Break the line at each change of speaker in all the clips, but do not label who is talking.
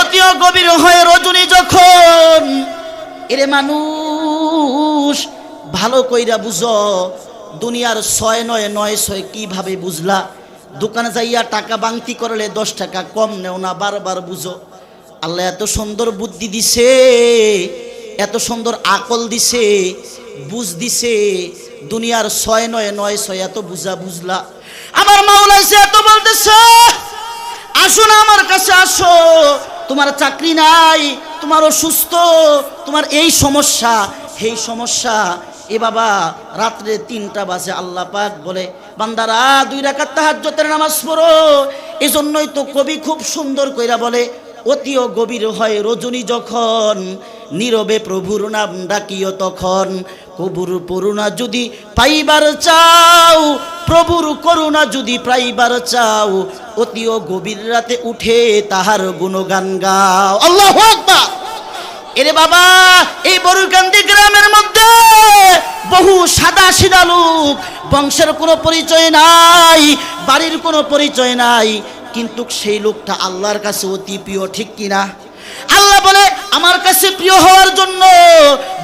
অতিও গভীর হয়ে রজনী যখন। এরে মানুষ, ভালো কইরা বুঝো, দুনিয়ার ছয় নয় নয় ছয় কীভাবে বুঝলা? দোকানে যাইয়া টাকা বাংতি করলে দশ টাকা কম নেও না, বারবার বুঝো। আল্লাহ এত সুন্দর বুদ্ধি দিছে, এত সুন্দর আকল দিছে, বুঝ দিছে, দুনিয়ার ছয় নয় নয় ছয় এত বুঝা বুঝলা। আমার মাওলা এসে এত বলতেছে, আসো না আমার কাছে, আসো। তোমার চাকরি নাই, তোমার অসুস্থ, তোমার এই সমস্যা এই সমস্যা। এ বাবা, রাত্রে তিনটা বাজে আল্লাহ পাক বলে, বান্দারা, দুই রাকাত তাহাজ্জতের নামাজ পড়ো। এজন্যই তো কবি খুব সুন্দর কইরা বলে, অতিও গভীর হয় রজনী যখন, নীরবে প্রভুর নাম ডাকিও তখন। কবুর করুণা যদি পাইবার চাও, প্রভুর করুণা যদি পাইবার চাও অতিও গভীর রাতে উঠে তাহার গুণগান গাও। আল্লাহ এরে বাবা, এই বরুকান্দি গ্রামের মধ্যে বহু সাদা সিদা লোক, বংশের কোনো পরিচয় নাই, বাড়ির কোনো পরিচয় নাই, কিন্তু সেই লোকটা আল্লাহর কাছে অতি প্রিয়, ঠিক কিনা আল্লাহ বলে, আমার কাছে প্রিয় হওয়ার জন্য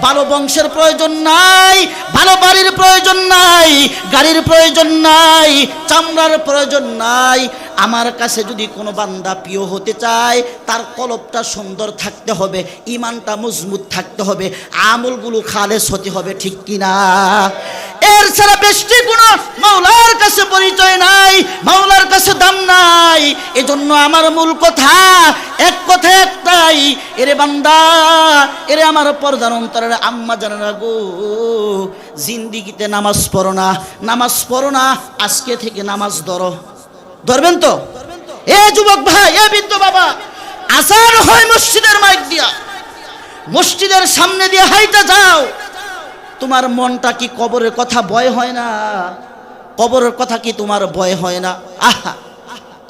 ভালো বংশের প্রয়োজন নাই, ভালো বাড়ির প্রয়োজন নাই, গাড়ির প্রয়োজন নাই, চামড়ার প্রয়োজন নাই আমার কাছে যদি কোনো বান্দা প্রিয় হতে চায়, তার কলবটা সুন্দর থাকতে হবে ইমানটা মজবুত থাকতে হবে, আমলগুলো খালেস হতে হবে, ঠিক কিনা? এর ছাড়া বেশি কোনো মাওলার কাছে পরিচয় নাই, মাওলার কাছে দাম নাই। এজন্য আমার মূল কথা এক কথা একটাই, এরে বান্দা, এরে আমার পর্দার অন্তরের আম্মা জানারা গো, জিন্দিগিতে নামাজ পড়ো না, নামাজ পড়ো না, আজকে থেকে নামাজ ধরো। ধরবেন তো? এ যুবক ভাই, এ বৃদ্ধ বাবা আসার হয় মসজিদের মাইক দিয়া। মসজিদের সামনে দিয়ে হাইটা যাও। তোমার মনটা কি কবরের কথা ভয় হয় না? কবরের কথা কি তোমার ভয় হয় না? আহা!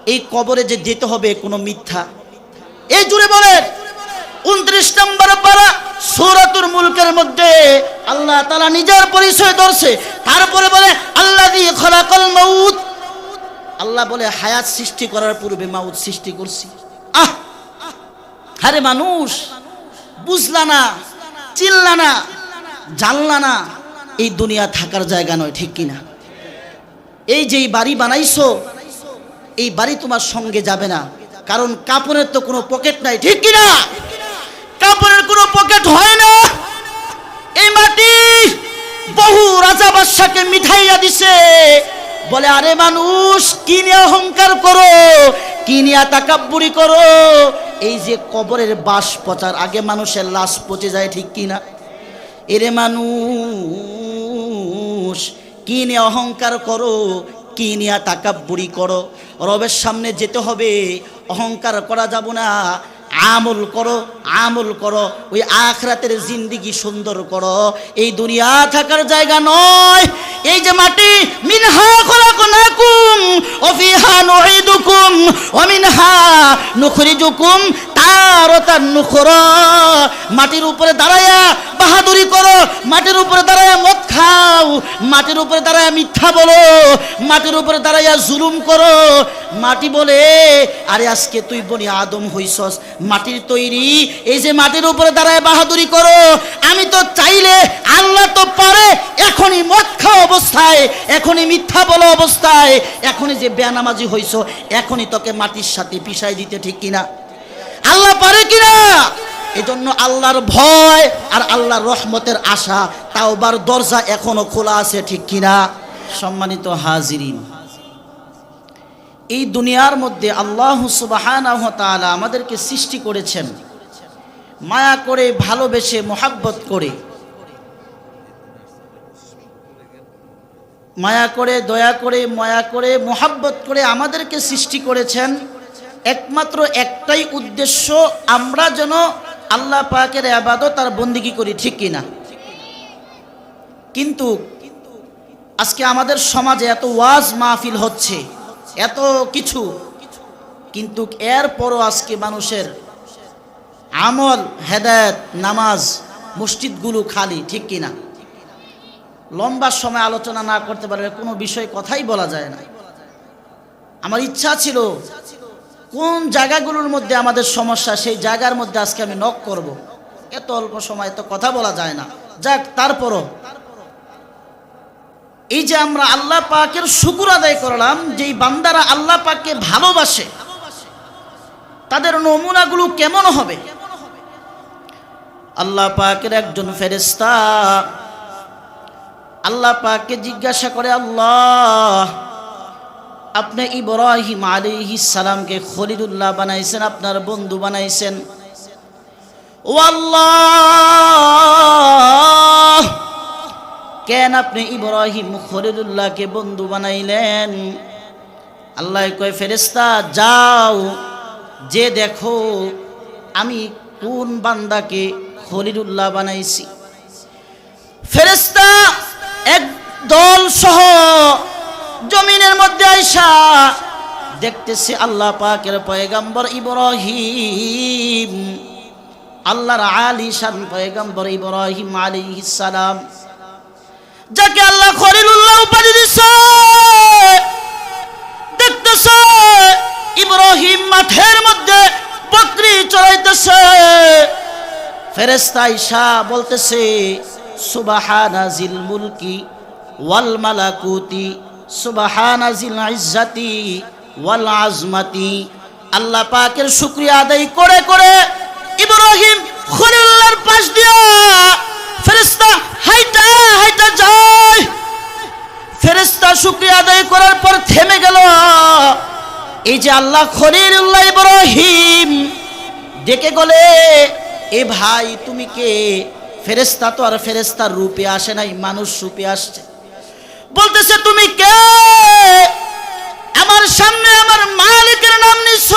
এই কবরে যে যেতে হবে কোনো মিথ্যা। এই জুড়ে বলেন, উনত্রিশ নম্বর পারা সৌরাতুর মুলকের মধ্যে আল্লাহ তারা নিজের পরিচয় ধরছে। তারপরে বলে আল্লাহ দিয়ে খোলা কল মৌত আল্লাহ বলে, হায়াত সৃষ্টি করার পূর্বে মাউত সৃষ্টি করছি। আহ! আরে মানুষ, বুঝলা না, চিনলা না, জানলা না, এই দুনিয়া থাকার জায়গা নয়, ঠিক কিনা? এই যে বাড়ি বানাইছো, এই বাড়ি তোমার সঙ্গে যাবে না। কারণ কাপড়ের তো কোনো পকেট নাই, ঠিক কিনা? কাপড়ের কোনো পকেট হয় না। এই মাটি বহু রাজা বাদশাকে মিঠাইয়া দিছে। বলে, আরে মানুষ, কি নিয়ে অহংকার করো? কি নিয়ে তাকাব্বুরি করো? এই যে কবরের বাস পচার, আগে মানুষের লাশ পচে যায় ঠিক কিনা এরে মানুষ, কি নিয়ে অহংকার করো? কি নিয়ে তাকাব্বুরি করো? রবের সামনে যেতে হবে, অহংকার করা যাব না। আমল করো আমল করো। ওই আখরাতের জিন্দিগি সুন্দর করো। এই দুনিয়া থাকার জায়গা নয়। এই যে মাটি, মিনহা খলাকনাকুম ওয়া ফিহা নুঈদুকুম, ওয়া মিনহা নুখরিজুকুম, তারাতান নুখরা। মাটির উপরে দাঁড়ায়া বাহাদুরি করো, মাটির উপরে দাঁড়ায়া মদ খাও, মাটির উপরে দাঁড়ায়া মিথ্যা বলো, মাটির উপরে দাঁড়ায়া জুলুম করো। মাটি বলে, আরে আজকে তুই বনি আদম হইছস মাটির তৈরি। এই যে মাটির উপরে দাঁড়ায় বাহাদুরি করো। আমি তো চাইলে আল্লাহ তো পারে, এখনই মদ খাওয়া অবস্থায়, এখনই মিথ্যা বলো অবস্থায়, এখনই যে বেনামাজি হইছ, এখনই তোকে মাটির সাথে পিসাই দিতে ঠিক কিনা? আল্লাহ পারে কিনা? এজন্য আল্লাহর ভয় আর আল্লাহর রহমতের আশা, তাওবার দরজা এখনও খোলা আছে ঠিক কিনা? সম্মানিত হাজিরিন এই দুনিয়ার মধ্যে আল্লাহ সুবাহানাহ তাআলা আমাদেরকে সৃষ্টি করেছেন। মায়া করে, ভালোবেসে, মোহাব্বত করে। মায়া করে, দয়া করে, মায়া করে, মোহাব্বত করে আমাদেরকে সৃষ্টি করেছেন। একমাত্র একটাই উদ্দেশ্য, আমরা যেন আল্লাহ পাকের আবাদত তার বন্দিগি করি, ঠিক কিনা কিন্তু আজকে আমাদের সমাজে এত ওয়াজ মাহফিল হচ্ছে। এত কিছু। কিন্তু এরপরও আজকে মানুষের আমল, হেদায়ত, নামাজ, মসজিদগুলো খালি, ঠিক কিনা? লম্বা সময় আলোচনা না করতে পারলে কোনো বিষয় কথাই বলা যায় না। আমার ইচ্ছা ছিল, কোন জায়গাগুলোর মধ্যে আমাদের সমস্যা, সেই জায়গার মধ্যে আজকে আমি নক করব। এত অল্প সময় তো কথা বলা যায় না। যাক, তারপরও এই যে আমরা আল্লাহ পাকের শুকুর আদায় করলাম, যেই বান্দারা আল্লাহ পাককে ভালোবাসে, তাদের নমুনাগুলো কেমন হবে? আল্লাহ পাকের একজন ফেরেস্তা আল্লাহ পাককে জিজ্ঞাসা করে, আল্লাহ, আপনি ইব্রাহিম আলী সালামকে খলিলুল্লাহ বানাইছেন, আপনার বন্ধু বানাইছেন? ও আল্লাহ কেন আপনি ইব্রাহিম খলিলুল্লাহকে বন্ধু বানাইলেন? আল্লাহ কয় ফেরেস্তা যাও, যে দেখো আমি কোন বান্দাকে খলিলুল্লাহ বানাইছি। ফেরেস্তা এক দল সহ জমিনের মধ্যে আইসা দেখতেছে আল্লাহ পাকের পয়গাম্বর ইব্রাহিম। আল্লাহর আলী শান পয়গাম্বর ইব্রাহিম আলী সালাম। যাকে আল্লাহ খলিলুল্লাহ উপাধি দিছে, দেখতেছে ইব্রাহিম মাঠের মধ্যে বকরি চড়াইতেছে। ফেরেস্তা ইসা বলতেছে, সুবাহানা জিল মুলকি ওয়াল মালাকুতি, সুবাহানা জিল ইজ্জাতি ওয়াল আজমাতি। আল্লাহ পাকের শুক্রিয়া আদায় করে করে ইব্রাহিম খলিলুল্লাহর পাশ দিয়া ফেরেস্তা হাইটা হাইটা যায় ফেরেস্তা শুক্রিয়া আদায় করার পর থেমে গেল। এই যে আল্লাহ খলিলুল্লাহ ইব্রাহিম ডেকে গলে এ ভাই, তুমি কে? ফেরেস্তা তো আর ফেরেস্তার রূপে আসে নাই, মানুষ রূপে আসছে। বলতেছে, তুমি কে? আমার সামনে আমার মালিকের নাম নিছ।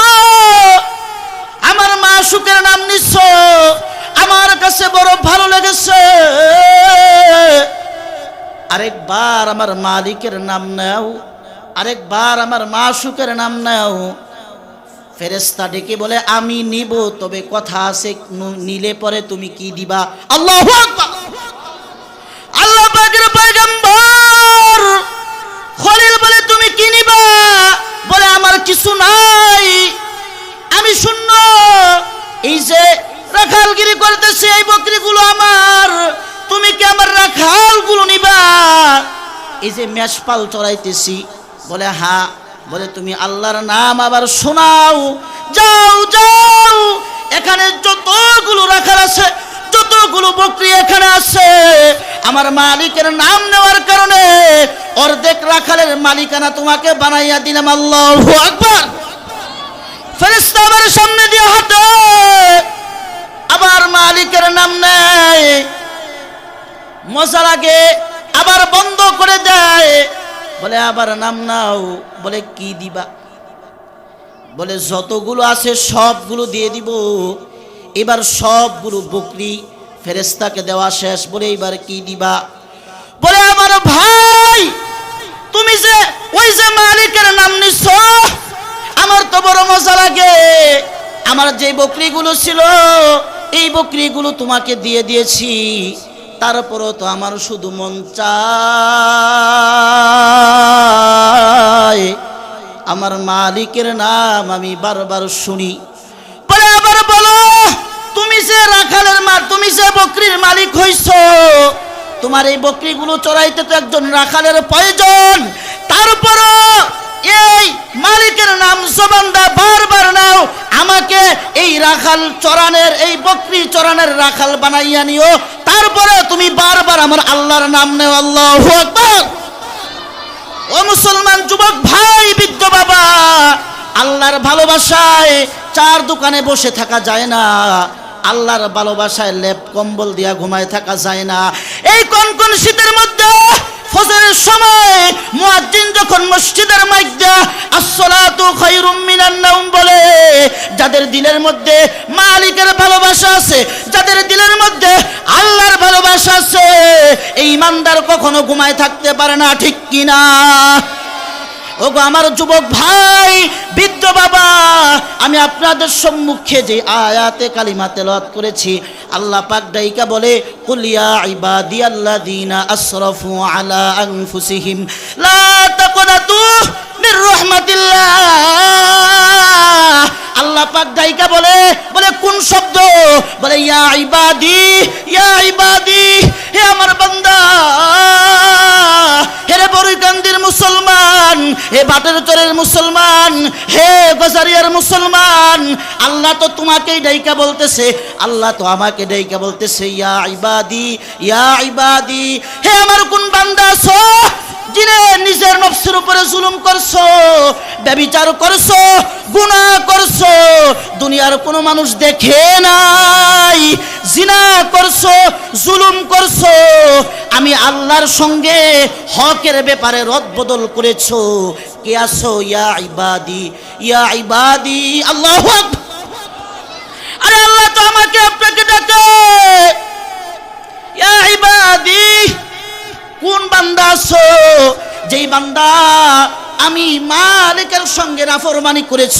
আমার মাসুকের নাম নিছ। আমার কাছে বড় ভালো লেগেছে। আরেকবার আমার মালিকের নাম নাও, আরেকবার আমার মাসুকের নাম নাও। ফেরেস্তা ডেকে বলে, আমি নিব, তবে কথা আছে নিলে পরে তুমি কি দিবা? আল্লাহ আল্লাহ খলিল বলে, তুমি কি নিবা? বলে, আমার কিছু নাই। আমি শূন্য। এই যে রাখালগিরি করতেছে, এই বকরিগুলো আমার। তুমি কি আমার রাখালগুলো নিবা? এই যে মেষপাল চড়াইতেছি, বলে হা বলে, তুমি আল্লাহর নাম আবার শোনাও। যাও যাও। এখানে যতগুলো রাখাল আছে, যতগুলো বকরি এখানে আছে, আমার মালিকের নাম নেওয়ার কারণে অর্ধেক রাখালের মালিকানা তোমাকে বানাইয়া দিলাম। আল্লাহ আকবার। ফেরেস্তা আমার সামনে দিয়ে হাঁটে। আবার মালিকের নাম নেয়। মজা লাগে আবার বন্ধ করে দেয়। বলে, আবার নাম নাও। বলে, কি দিবা? বলে, যতগুলো আছে সবগুলো দিয়ে দিব। এবার সবগুলো বকরি ফেরেস্তাকে দেওয়া শেষ। বলে, এবার কি দিবা? বলে, আমার ভাই, তুমি যে ওই যে মালিকের নাম নিছ, আমার তো বড় মজা লাগে। আমার যে বকরিগুলো ছিল এই বকরিগুলো তোমাকে দিয়ে দিয়েছি। তারপরও তো আমার শুধু মন চায়। আমার মালিকের নাম আমি বারবার শুনি। পরে আবার বলো, তুমি যে রাখালের মা, তুমি যে বকরির মালিক হইছ, তোমার এই বকরিগুলো চড়াইতে তো একজন রাখালের প্রয়োজন। তারপরও এই মালিকের নাম জবানদা বারবার নাও। আমাকে এই রাখাল চরানের, এই বকরি চরানের রাখাল বানাইয়া নিও। তারপরে তুমি বারবার আমার আল্লাহর নাম নেও। আল্লাহ ও মুসলমান যুবক ভাই, বৃদ্ধ বাবা, আল্লাহর ভালোবাসায় চার দোকানে বসে থাকা যায় না। আল্লাহর ভালোবাসায় লেপ কম্বল দিয়া ঘুমায় থাকা যায় না। এই কোন কনকন শীতের মধ্যে, ফজরের সময় মুয়াজ্জিন যখন মসজিদের মধ্যে আসসালাতু খায়রুম মিনান নাওম বলে, যাদের দিলের মধ্যে মালিকের ভালোবাসা আছে, যাদের দিলের মধ্যে আল্লাহর ভালোবাসা আছে, এই ইমানদার কখনো ঘুমায় থাকতে পারে না, ঠিক কিনা? ওগো আমার যুবক ভাই, বৃদ্ধ বাবা, আমি আপনাদের সম্মুখে যে আয়াতে কালিমা তেলাওয়াত করেছি, আল্লাহ পাক ডাইকা বলে কুলিয়া ইবাদি আল্লাহ দিনা আসরাফু আলা আনফুসিহিম, লা তাকুনাতু মির রহমাতিল্লাহ। আল্লাহ পাক দাইকা বলে বলে, কোন শব্দ? বলে, ইয়া ইবাদি ইয়া ইবাদি, হে আমার বান্দা, হে রে বরিকান্দির মুসলমান, হে বাটের চরের মুসলমান, হে গজারিয়ার মুসলমান, আল্লাহ তো তোমাকেই ডাইকা বলতেছে, আল্লাহ তো আমাকে ডাইকা বলতেছে, ইয়া ইবাদি ইয়া ইবাদি, হে আমার কোন বান্দা আছো, যিনি নিজের নফসের উপরে জুলুম করছ, ব্যবিচার করছ, গুনাহ করছ দুনিয়ার কোনো মানুষ দেখে নাই। জিনা করছ, জুলুম করছ, আমি আল্লাহর সঙ্গে হকের ব্যাপারে রদবদল করেছ। কে আসো ইয়া ইবাদি ইয়া ইবাদি, আল্লাহু আরে আল্লাহ তো আমাকে আপনাকে ডাকে। ইয়া ইবাদি, কোন বান্দা আছো? যেই বান্দা আমি মালিকের সঙ্গে নাফরমানি করেছ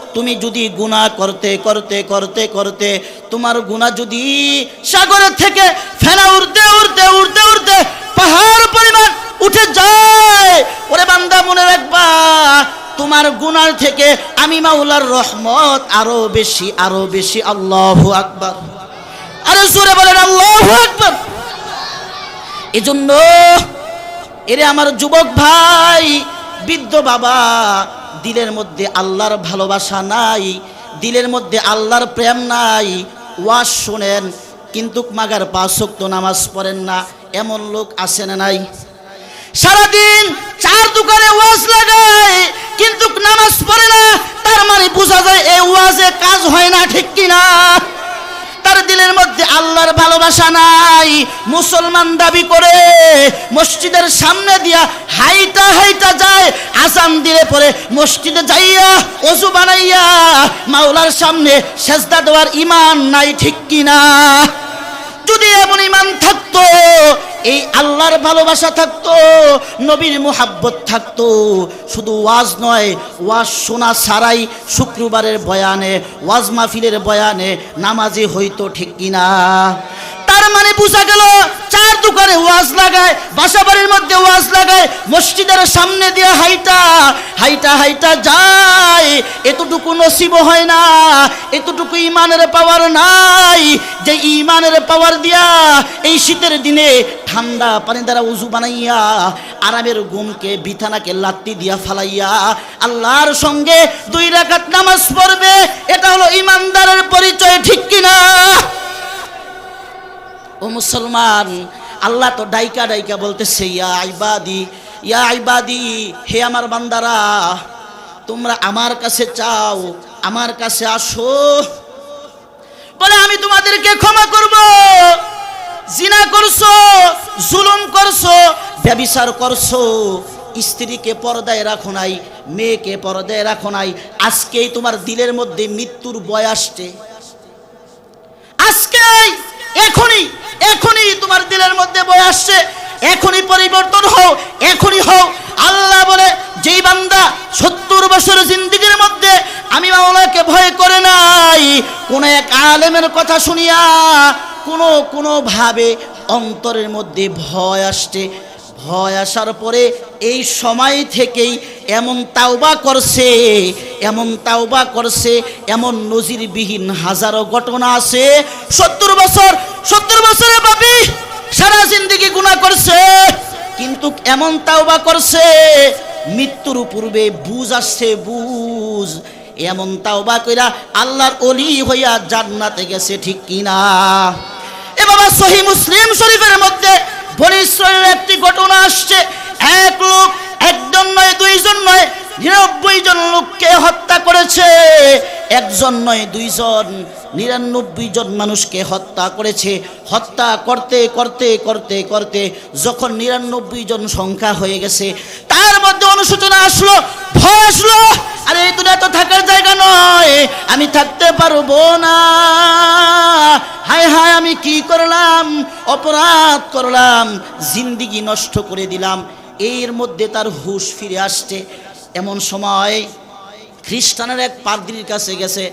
তুমি যদি গুনাহ করতে করতে করতে করতে, তোমার গুণা যদি সাগরের থেকে ফেনা উড়তে উড়তে উড়তে উড়তে পাহাড় পরিমাণ উঠে যায়, ওরে বান্দা মনে রাখবা, তোমার গুনার থেকে আমি মাওলার রহমত আরও বেশি আরও বেশি, আল্লাহু আকবার। আরে জোরে বলেন, আল্লাহু আকবার। এজন্য এরে আমার যুবক ভাই, বৃদ্ধ বাবা দিলের মধ্যে আল্লাহর ভালোবাসা নাই, দিলের মধ্যে আল্লাহর প্রেম নাই। ওয়াজ শোনেন, কিন্তু মাগার পাশক্ত নামাজ পড়েন না, এমন লোক আসে না নাই। সারাদিন চার দোকানে ওয়াজ লাগায়, কিন্তু নামাজ পড়ে না, তার মানে বোঝা যায় এই ওয়াজে কাজ হয় না ঠিক কিনা। আল্লাহর ভালোবাসা নাই। মুসলমান দাবি করে মসজিদের সামনে দিয়া হাইটা হাইটা যায় আসাম দিলে পরে মসজিদে যাইয়া অজু বানাইয়া মাওলার সামনে সেজদা দেওয়ার ইমান নাই, ঠিক কিনা? যদি এমন ইমান থাকতো এই আল্লাহর ভালোবাসা থাকতো, নবীর মোহাব্বত থাকতো। শুধু ওয়াজ নয়, ওয়াজ শোনা ছাড়াই শুক্রবারের বয়ানে, ওয়াজ মাহফিলের বয়ানে নামাজি হইতো ঠিক কিনা? তার মানে বোঝা গেল, চার দোকানে ওয়াজ লাগায় বাসা বাড়ির মধ্যে ওয়াজ লাগায়, মসজিদের সামনে দিয়ে হাইটা হাইটা হাইটা যায়। এতটুকু নসিব হয় না, এতটুকু ইমানের পাওয়ার নাই। যে ইমানের পাওয়ার দিয়া এই শীতের দিনে ঠান্ডা পানি দ্বারা উজু বানাইয়া, আরামের ঘুমকে, বিছানাকে লাত্তি দিয়া ফালাইয়া আল্লাহর সঙ্গে দুই রাকাত নামাজ পড়বে, এটা হলো ইমানদারের পরিচয়, ঠিক কিনা? ও মুসলমান, আল্লাহ তো ডাইকা ডাইকা বলতেছে, ইয়া ইবাদি ইয়া ইবাদি, হে আমার বান্দারা, তোমরা আমার কাছে চাও, আমার কাছে আসো। বলে, আমি তোমাদেরকে ক্ষমা করব। জিনা করছ, জুলুম করছ, ব্যবিচার করছ, স্ত্রীকে পর্দায় রাখো নাই, মেয়েকে পর্দায় রাখো নাই, আজকেই তোমার দিলের মধ্যে মৃত্যুর বয় আসছে। আজকেই এখনই এখনই তোমার দিলের মধ্যে বয়ে আসছে। এখনই পরিবর্তন হও, এখনই হও। আল্লাহ বলে, যেই বান্দা সত্তর বছর জিন্দিগির মধ্যে আমি মাওলাকে ভয় করে নাই, কোন এক আলেমের কথা শুনিয়া কোনো কোনো ভাবে অন্তরের মধ্যে ভয় আসছে। ভয় আসার পরে এই সময় থেকেই এমন তাওবা করছে, এমন তাওবা করছে, এমন নজিরবিহীন হাজারো ঘটনা আছে। সত্তর বছর, সত্তর বছরে বাপি সারা জিন্দিগি গুণা করছে, কিন্তু এমন তাওবা করছে, মৃত্যুর পূর্বে বুঝ আসছে, বুঝ। এমন তাওবা কইরা আল্লাহর অলি হইয়া জান্নাতে গেছে ঠিক কিনা? এ বাবা সহি মুসলিম শরীফের মধ্যে বনি একটি ঘটনা আসছে। এক লোক, একজন নয়, দুইজন নয়, নিরানব্বই জন লোককে হত্যা করেছে। একজন নয়, দুইজন। নিরানব্বই জন মানুষকে হত্যা করেছে। হত্যা করতে করতে করতে করতে যখন নিরানব্বই জন সংখ্যা হয়ে গেছে, তার মধ্যে অনুশোচনা আসলো, ভয় আসলো, আরে, এই দুনিয়া তো থাকার জায়গা নয়, আমি থাকতে পারব না। হায় হায়, আমি কি করলাম? অপরাধ করলাম, জিন্দিগি নষ্ট করে দিলাম। এর মধ্যে তার হুশ ফিরে আসছে। এমন সময় খ্রিস্টানের এক পাদ্রির কাছে গেছে।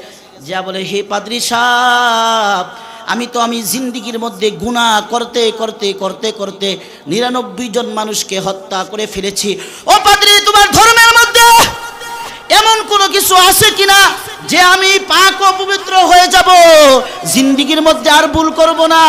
যা বলে, হে পাদ্রি সাহ আমি তো আমি জিন্দিগির মধ্যে গুণা করতে করতে করতে করতে নিরানব্বই জন মানুষকে হত্যা করে ফেলেছি। ও পাদ্রি, তোমার ধর্মের মধ্যে এমন কোনো কিছু আছে কিনা যে আমি পাক ও পবিত্র হয়ে যাব? জিন্দিগির মধ্যে আর ভুল করব না।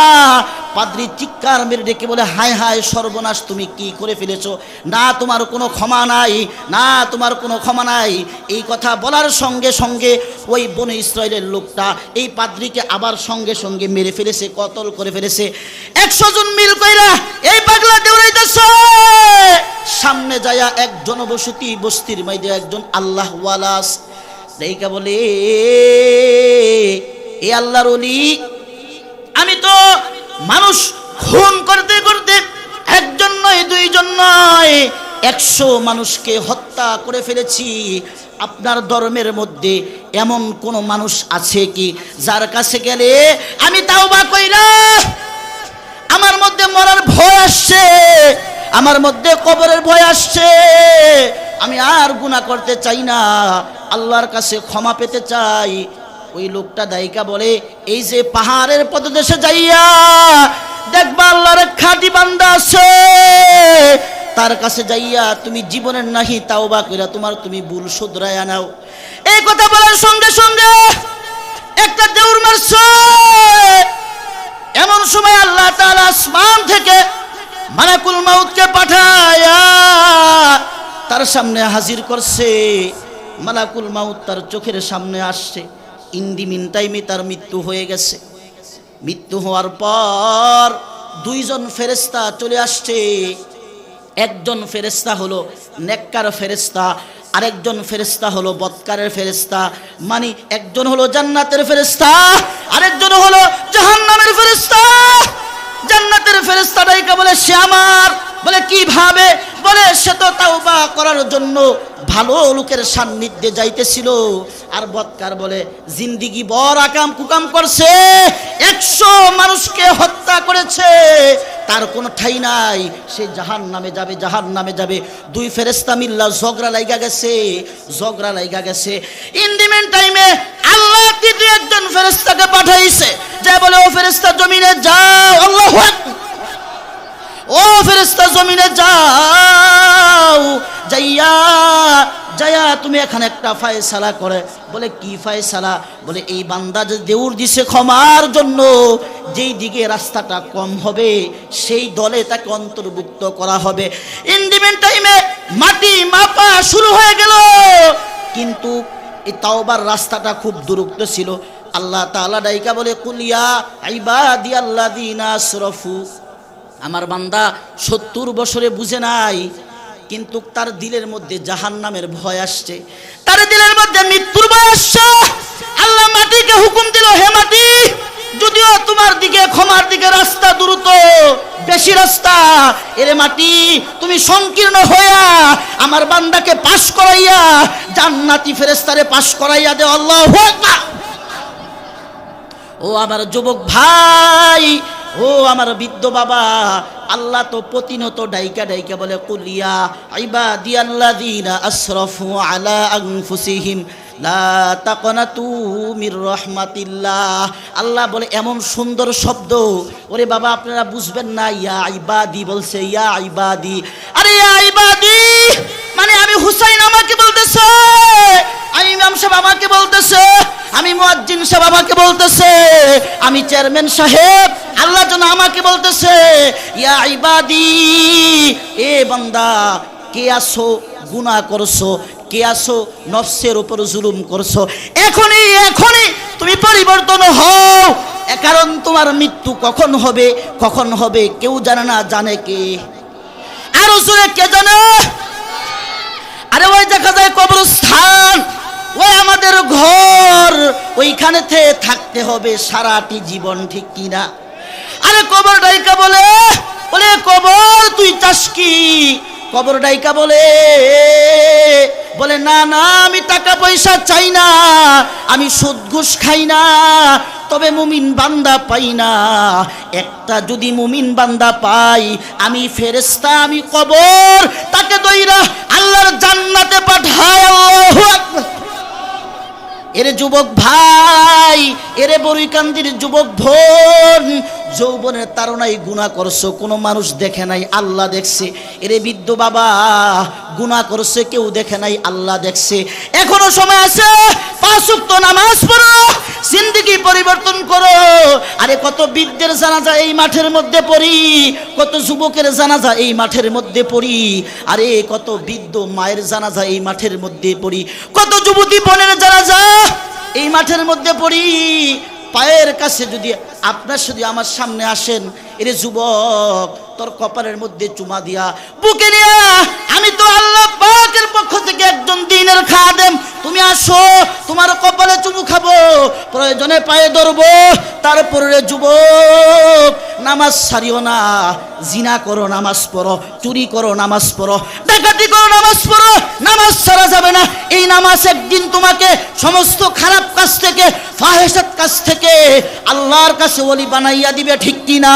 পাদ্রি চিৎকার মেরে ডেকে বলে, হায় হায় সর্বনাশ, তুমি কি করে ফেলেছো? না তোমার কোনো ক্ষমা নাই, না তোমার কোনো ক্ষমা নাই। এই কথা বলার সঙ্গে সঙ্গে ওই বনে ইসরায়েলের লোকটা এই পাদ্রিকে আবার সঙ্গে সঙ্গে মেরে ফেলেছে, কতল করে ফেলেছে। একশো জন মিল কইরা, এই পাগলা দেউড়াইতেছে! সামনে যায়া এক জনবসতি বস্তির মাইদে একজন আল্লাহ ওয়ালাস দেইকা বলে, এ আল্লাহর অলি মানুষ খুন করতে করতে একজন নয়, দুইজন নয়, একশো মানুষকে হত্যা করে ফেলেছি। আপনার ধর্মের মধ্যে এমন কোন মানুষ আছে কি যার কাছে গেলে আমি তাও বা কইরা আমার মধ্যে মরার ভয় আসছে, আমার মধ্যে কবরের ভয় আসছে। আমি আর গুণা করতে চাই না, আল্লাহর কাছে ক্ষমা পেতে চাই ওই লোকটা দায়িকা বলে, এই যে পাহাড়ের পদদেশে যাইয়া দেখবা আল্লাহর খাঁটি বান্দা আছে। তার কাছে যাইয়া তুমি জীবনের নাহি তাওবা কইরা তোমার তুমি ভুল শুধরাইয়া নাও এই কথা বলার সঙ্গে সঙ্গে একটা দেউর মারছে। এমন সময় আল্লাহ তাআলা আসমান থেকে মালাকুল মাউতকে পাঠায়া তার সামনে হাজির করছে। মালাকুল মাউত তার চোখের সামনে আসছে। ইন্দি মিন টাইমে তার মৃত্যু হয়ে গেছে। মৃত্যু হওয়ার পর দুইজন ফেরেস্তা চলে আসছে। একজন ফেরেস্তা হলো নেককার ফেরেস্তা আরেকজন ফেরেস্তা হলো বৎকারের ফেরেস্তা মানে একজন হলো জান্নাতের ফেরেস্তা আরেকজন হলো জাহান্নামের ফেরেস্তা ফেরেস্তা ডাইকা বলে, সে আমার। বলে, কীভাবে? বলে, সে তো তাওবা করার জন্য ভালো লোকের সান্নিধ্যে যাইতেছিল। আর বৎকার বলে, জিন্দিগি বর আকাম কুকাম করছে, একশো মানুষকে হত্যা করেছে, তার কোনো ঠাই নাই, সে জাহান নামে যাবে জাহান নামে যাবে। দুই ফেরেস্তা মিল্লা ঝগড়া লাইগা গেছে, ঝগড়া লাইগা গেছে। ইন্ডিমেন্ট টাইমে আল্লাহ তৃতীয় একজন ফেরেস্তাকে পাঠাইছে। যা বলে, ও ফেরেস্তা জমিনে যাও, আল্লাহ ও ফেরেস্তা জমিনে যাও। যাইয়া যাইয়া তুমি এখানে একটা ফায়সালা করে। বলে, কি ফায়সালা? বলে, এই বান্দা যে দেউর দিছে ক্ষমার জন্য, যেই দিকে রাস্তাটা কম হবে, সেই দলে তাকে অন্তর্ভুক্ত করা হবে। ইন্ডিমেন্ট টাইমে মাটি মাপা শুরু হয়ে গেল। কিন্তু এই তাওবার রাস্তাটা খুব দূরত্ব ছিল। আল্লাহ তাআলা ডাইকা বলে কুলিয়া আইবাদি আল্লাহ দিনা আসরফু আমার বান্দা সত্তর বছরে বুঝে নাই, কিন্তু তার দিলের মধ্যে জাহান নামের ভয় আসছে। তার দিলের মধ্যে মৃত্যুর ভয় আসছে। আল্লাহ মাটিকে হুকুম দিল, হে মাটি, যদিও তোমার দিকে, ক্ষমার দিকে রাস্তা দ্রুত, বেশি রাস্তা, এরে মাটি, তুমি সংকীর্ণ হইয়া আমার বান্দাকে পাশ করাইয়া, জান্নাতি ফেরেস্তারে পাশ করাইয়া দে আল্লাহ ও আমার যুবক ভাই ও আমার বৃদ্ধ বাবা, আল্লাহ তো প্রতিনত ডাইকা ডাইকা বলে কুলিয়া ইবাদি আল্লাযীনা আসরাফু আলা রাহমাতিল্লাহ। আল্লাহ বলে, এমন সুন্দর শব্দ, ওরে বাবা, আপনারা বুঝবেন না, ইয়া ইবাদি বলছে, ইয়া ইবাদি। আরে, ইয়া ইবাদি! মানে আমি হুসাইন আমাকে বলতেছে, আমি সাহেব আমাকে বলতেছে। আমি মুয়াজ্জিন সাহেব আমাকে বলতেছে, আমি চেয়ারম্যান সাহেব, আল্লাহ যেন আমাকে বলতেছে, ইয়া ইবাদি, এ বান্দা, কে আসো গুনাহ করছ, কে আসো নফসের উপর জুলুম করছ। এখনই এখনই তুমি পরিবর্তন হও। কারণ তোমার মৃত্যু কখন হবে কখন হবে, কেউ জানে না, জানে কে। আরও জোরে, কে জানে? আরে ওই দেখা যায় কবরস্থান। ওই আমাদের ঘর, ওইখানে থাকতে হবে সারাটি জীবন, ঠিক কিনা আরে কবর ডাইকা বলে বলে, কবর, তুই চাস কি? কবর ডাইকা বলে বলে, না না, আমি টাকা পয়সা চাই না, আমি সুদ ঘুষ খাই না, তবে মুমিন বান্দা পাই না। একটা যদি মুমিন বান্দা পাই, আমি ফেরেস্তা আমি কবর, তাকে দইরা আল্লাহর জান্নাতে পাঠায় আল্লাহু আকবার। এরে যুবক ভাই এরে বরিকান্দির যুবক বোন যৌবনের তারনাই গুণা করছ, কোনো মানুষ দেখে নাই, আল্লাহ দেখছে। এরে বৃদ্ধ বাবা গুণা করছে, কেউ দেখে নাই, আল্লাহ দেখছে। এখনও সময় আছে, পাঁচ ওয়াক্ত নামাজ পড়ো, জিন্দিগি পরিবর্তন করো। আরে কত বৃদ্ধের জানাজা এই মাঠের মধ্যে পড়ি, কত যুবকের জানাজা এই মাঠের মধ্যে পড়ি। আরে কত বৃদ্ধ মায়ের জানাজা এই মাঠের মধ্যে পড়ি, কত যুবতী বোনের জানাজা এই মাঠের মধ্যে পড়ি। পায়ের কাছে যদি আপনার যদি আমার সামনে আসেন, এরে যুবক, তোর কপালের মধ্যে চুমা দিয়া, বুকে নিয়া আমি তো আল্লাহ পাকের পক্ষ থেকে একজন দিনের খাদেম। তুমি আসো, তোমার কপালে চুমু খাব, প্রয়োজনে পায়ে ধরবো, তারপরে যুবক, নামাজ সারিও না, জিনা করো, নামাজ পড়ো, চুরি করো, নামাজ পড়ো, ডাকাতি করো, নামাজ পড়ো, নামাজ ছাড়া যাবে না। এই নামাজ একদিন তোমাকে সমস্ত খারাপ কাজ থেকে ফাহেসাত কাজ থেকে আল্লাহর কাছে ওলি বানাইয়া দিবে, ঠিক কি না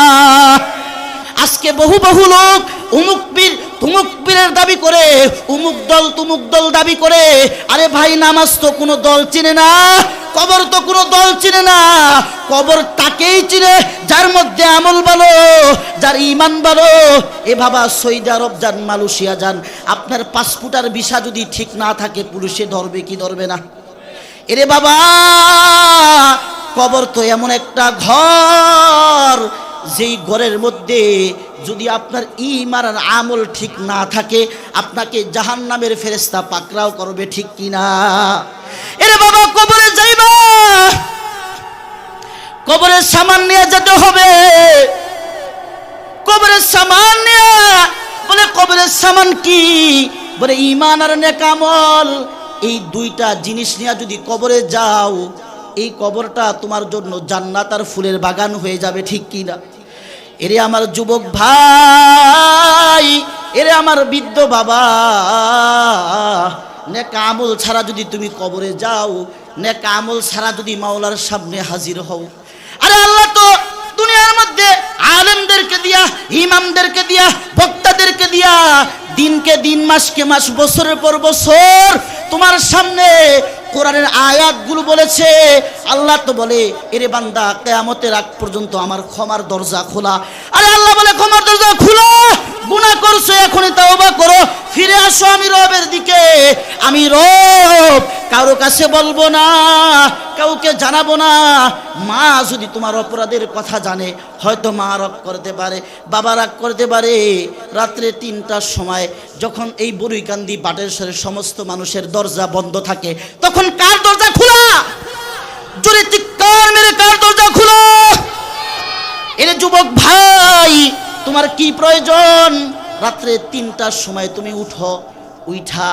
আজকে বহু বহু লোক পীর তুমুক পীরের দাবি করে, উমুক দল তুমুক দল দাবি করে। আরে ভাই, নামাজ তো কোনো দল চিনে না, কবর তো কোনো দল চিনে না। কবর তাকেই চিনে, যার মধ্যে আমল ভালো, যার ইমান ভালো। এ বাবা সৌদি আরব যান, মালয়েশিয়া যান। আপনার পাসপোর্ট আর ভিসা যদি ঠিক না থাকে, পুলিশে ধরবে কি ধরবে না? এরে বাবা, কবর তো এমন একটা ঘর যেই ঘরের মধ্যে যদি আপনার ইমান আর আমল ঠিক না থাকে, আপনাকে জাহান নামের ফেরেস্তা পাকরাও করবে ঠিক কিনা? এরে বাবা, কবরে যাইবা। কবরের সামান নিয়ে যেতে হবে। কবরের সামান নিয়ে, বলে কবরের সামান কি? বলে ইমান আর নেকামল এই দুইটা জিনিস নিয়ে যদি কবরে যাও, এই কবরটা তোমার জন্য জান্নাত আর ফুলের বাগান হয়ে যাবে ঠিক কি না এরে আমার যুবক ভাই, এরে আমার বৃদ্ধ বাবা। নেকা আমল ছাড়া যদি তুমি কবরে যাও, নেকা আমল ছাড়া যদি মাওলার সামনে হাজির হও। আরে আল্লাহ তো দুনিয়ার মধ্যে আলেমদেরকে দিয়া, ইমামদেরকে দিয়া, বক্তাদেরকে দিয়া দিনকে দিন, মাসকে মাস, বছরের পর বছর তোমার সামনে কোরআনের আয়াতগুলো বলেছে আল্লাহ তো বলে, এরে বান্দা, কেয়ামতের আগ পর্যন্ত আমার ক্ষমার দরজা খোলা। আরে আল্লাহ বলে, ক্ষমার দরজা খোলা! গুনাহ করছ, এখনই তাওবা করো। ফিরে আসো আমি রবের দিকে। আমি রব, কারও কাছে বলব না, কাউকে জানাব না। মা যদি তোমার অপরাধের কথা জানে, হয়তো মা রাগ করতে পারে, বাবা রাগ করতে পারে। রাত্রে তিনটার সময় যখন এই বরুইকান্দি বাটেশ্বরের সমস্ত মানুষের দরজা বন্ধ থাকে, তখন কার দরজা খোলা? জোরে চিৎকার মেরে কার দরজা খোলা? এরে যুবক ভাই, তোমার কি প্রয়োজন? রাত্রে তিনটার সময় তুমি উঠো উঠা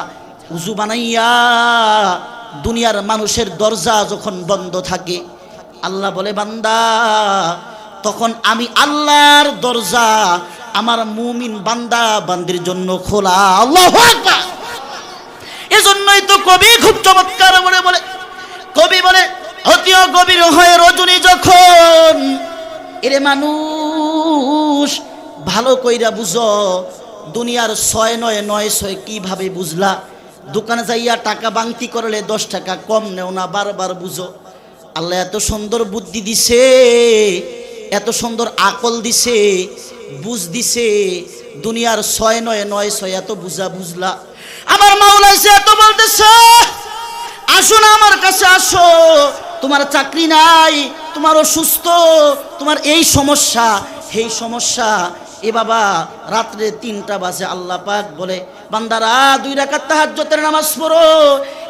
উজু বানাইয়া দুনিয়ার মানুষের দরজা যখন বন্ধ থাকে, আল্লাহ বলে, বান্দা, তখন আমি আল্লাহর দরজা আমার মুমিন বান্দা বান্দির জন্য খোলা। আল্লাহ এজন্যই তো কবি খুব চমৎকার বলে বলে, কবি বলে অতিও গভীর হয়ে রজনী যখন এরে মানুষ ভালো কইরা বুঝো, দুনিয়ার ছয় নয় নয় ছয় কীভাবে বুঝলা? দোকানে যাইয়া টাকা বাংতি করলে দশ টাকা কম নেও না, বারবার বুঝো। আল্লাহ এত সুন্দর বুদ্ধি দিছে, এত সুন্দর আকল দিছে, বুঝ দিছে, দুনিয়ার ছয় নয় নয় ছয় এত বুঝা বুঝলা। আমার মাওলা এসে এত বলতেছে আসো না আমার কাছে আসো তোমার চাকরি নাই, তোমার অসুস্থ, তোমার এই সমস্যা, সেই সমস্যা। এ বাবা, রাত্রে তিনটা বাজে আল্লাহ পাক বলে, বান্দারা, দুই রাখার তাহাজ্যতের নামাজ পড়ো।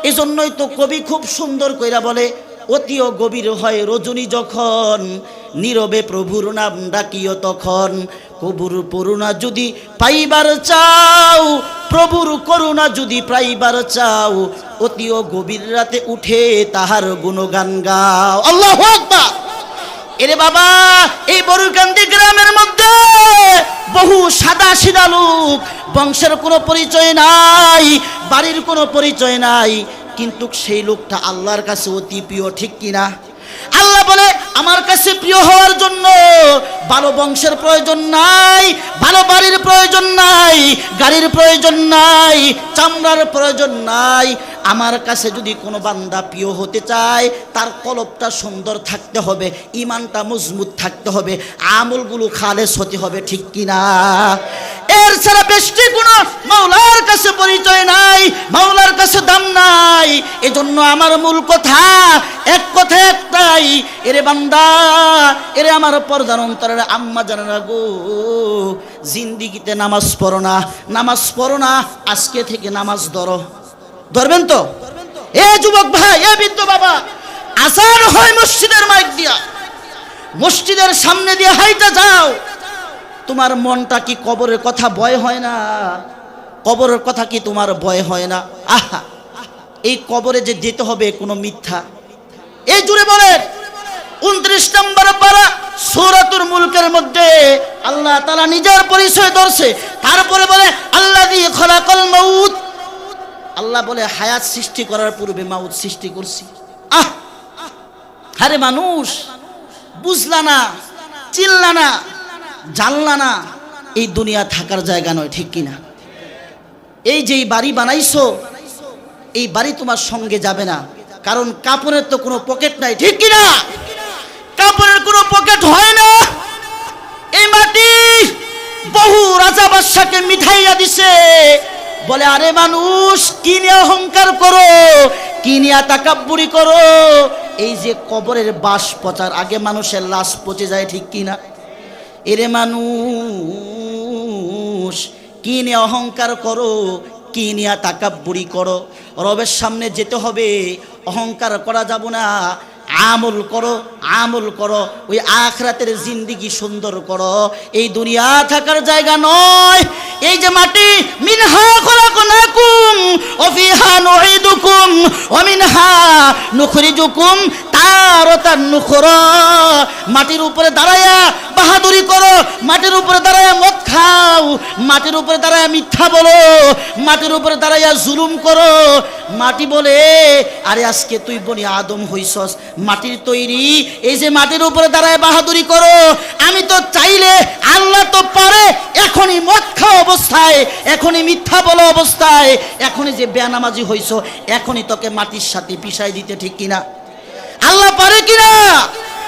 এজন্যই জন্যই তো কবি খুব সুন্দর কইরা বলে, অতিও গভীর হয় রজনী যখন। নীরবে প্রভুর নাম ডাকিও তখন। কবুর করুণা যদি পাইবার চাও, প্রভুর করুণা যদি পাইবার চাও, অতিও গভীর রাতে উঠে তাহার গুণগান গাও। আল্লাহ এরে বাবা, এই বরুকান্দি গ্রামের মধ্যে বহু সাদা সিদা লোক, বংশের কোনো পরিচয় নাই, বাড়ির কোনো পরিচয় নাই, কিন্তু সেই লোকটা আল্লাহর কাছে অতি প্রিয়, ঠিক কিনা? আল্লাহ বলে আমার কাছে প্রিয় হওয়ার জন্য ভালো বংশের প্রয়োজন নাই, ভালো বাড়ির প্রয়োজন নাই, গাড়ির প্রয়োজন নাই, চামড়ার প্রয়োজন নাই। আমার কাছে যদি কোনো বান্দা প্রিয় হতে চায়, তার কলবটা সুন্দর থাকতে হবে ইমানটা মজবুত থাকতে হবে, আমলগুলো খালেস হতে হবে, ঠিক কিনা? এর ছাড়া বেশি কোনো মাওলার কাছে পরিচয় নাই, মাওলার কাছে দাম নাই। এজন্য আমার মূল কথা এক কথা একটাই, এরে বান্দা, এরে আমার পর্দার অন্তরের আম্মা জানারা গো, জিন্দিগিতে নামাজ পড়ো না, নামাজ পড়ো না, আজকে থেকে নামাজ ধরো। ধরবেন তো? এ যুবক ভাই, এ বৃদ্ধ বাবা আসার হয় মসজিদের মাইক দিয়া। মসজিদের সামনে দিয়ে হাইটা যাও। তোমার মনটা কি কবরের কথা ভয় হয় না? কবরের কথা কি তোমার ভয় হয় না? আহা! এই কবরে যে যেতে হবে কোনো মিথ্যা। এই জুড়ে বলেন, উনত্রিশ নম্বর পারা সৌরাতুর মুলকের মধ্যে আল্লাহ তালা নিজের পরিচয় ধরছে। তারপরে বলে আল্লাহ দিয়ে খলাকল মৌত আল্লাহ বলে, হায়াত সৃষ্টি করার পূর্বে মাউত সৃষ্টি করছি। আহ! আরে মানুষ, বুঝলা না, চিনলা না। জানলা না, এই দুনিয়া থাকার জায়গা নয়, ঠিক কিনা? এই যে বাড়ি বানাইছো, এই বাড়ি তোমার সঙ্গে যাবে না। কারণ কাপড়ের তো কোনো পকেট নাই, ঠিক কিনা? কাপড়ের কোনো পকেট হয় না। এই মাটি বহু রাজা বাদশাকে মিঠাইয়া দিছে। বলে, আরে মানুষ, কি নিয়ে অহংকার করো? কি নিয়ে তাকাব্বুরি করো? এই যে কবরের বাস পচার, আগে মানুষের লাশ পচে যায়, ঠিক কিনা? এরে মানুষ, কি নিয়ে অহংকার করো, কি নিয়ে তাকাব্বুরি করো? রবের সামনে যেতে হবে, অহংকার করা যাব না, আমল করো আমল করো, ওই আখরাতের জিন্দিগি সুন্দর করো। এই দুনিয়া থাকার জায়গা নয়, এই যে মাটি, মিনহা খলাকনাকুম, ওফিহা নুঈদুকুম ওয়া মিনহা নুখরিজুকুম মাটির উপরে দাঁড়ায়া বাহাদুরি করো, মাটির উপরে দাঁড়ায়া মদ খাও, মাটির উপরে দাঁড়ায়া মিথ্যা বলো, মাটির উপরে দাঁড়ায়া জুলুম করো। মাটি বলে, আরে আজকে তুই বনি আদম হইছস, মাটির তৈরি, এই যে মাটির উপরে দাঁড়ায় বাহাদুরি করো, আমি তো চাইলে আল্লাহ তো পারে এখনই মদ খাওয়া অবস্থায়, এখনই মিথ্যা বলো অবস্থায়, এখনই যে বেনামাজি হইছ, এখনই তোকে মাটির সাথে পিসাই দিতে ঠিক কিনা? আল্লাহ পারে কিনা?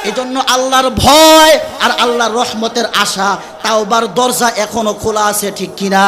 এই জন্য আল্লাহর ভয় আর আল্লাহর রহমতের আশা তাওবার দরজা এখনও খোলা আছে ঠিক কিনা?